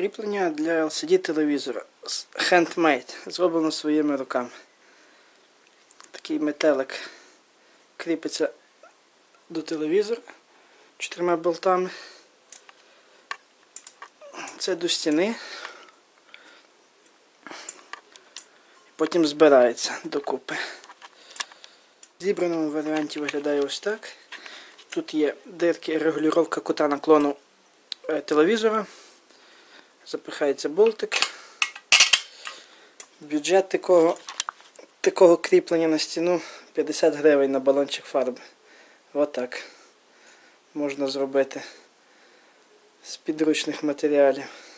Кріплення для LCD телевізора. Handmade. Зроблено своїми руками. Такий метелик кріпиться до телевізора чотирма болтами. Це до стіни. Потім збирається докупи. В зібраному варіанті виглядає ось так. Тут є дирки регулювання кута наклону е, телевізора. Запихається болтик. Бюджет такого, такого кріплення на стіну 50 гривень на балончик фарби. Отак можна зробити з підручних матеріалів.